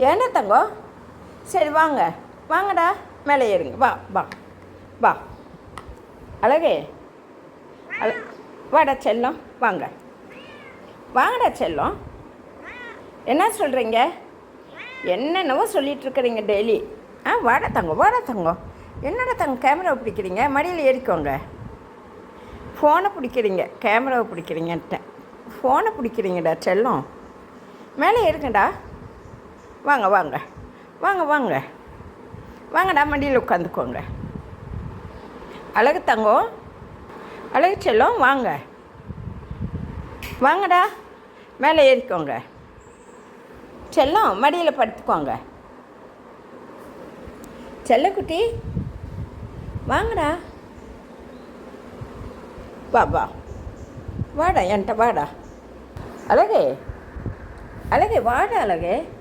ஏன்னா தங்கம் சரி வாங்க. வாங்கடா. மேலே ஏறுங்க. வா வா. வா. அழகே. அழ வாடா செல்லம். வாங்க. வாங்கடா செல்லம். என்ன சொல்கிறீங்க என்னென்னவோ சொல்லிகிட்ருக்குறீங்க இருக்கிறீங்க டெய்லி. ஆ வாடா தங்கம் வாடா தங்கம் என்னடா தங்கம் கேமராவை பிடிக்கிறீங்க? மடியில் ஏறிக்கோங்க. ஃபோனை பிடிக்கிறீங்க. கேமராவை பிடிக்கிறீங்கன்ட்டேன். ஃபோனை பிடிக்கிறீங்கடா செல்லம். மேலே ஏறுங்கடா. வாங்க வாங்க. வாங்க வாங்க. வாங்கடா மடியில் உட்காந்துக்கோங்க. அழகு தங்கம் அழகு செல்லம் வாங்க. வாங்கடா. மேலே ஏறிக்கோங்க. செல்லம் மடியில் படுத்துக்கோங்க. செல்லக்குட்டி வாங்கடா. வா வா. வாடா என்கிட்ட வாடா. அழகே அழகே வாடா அழகே.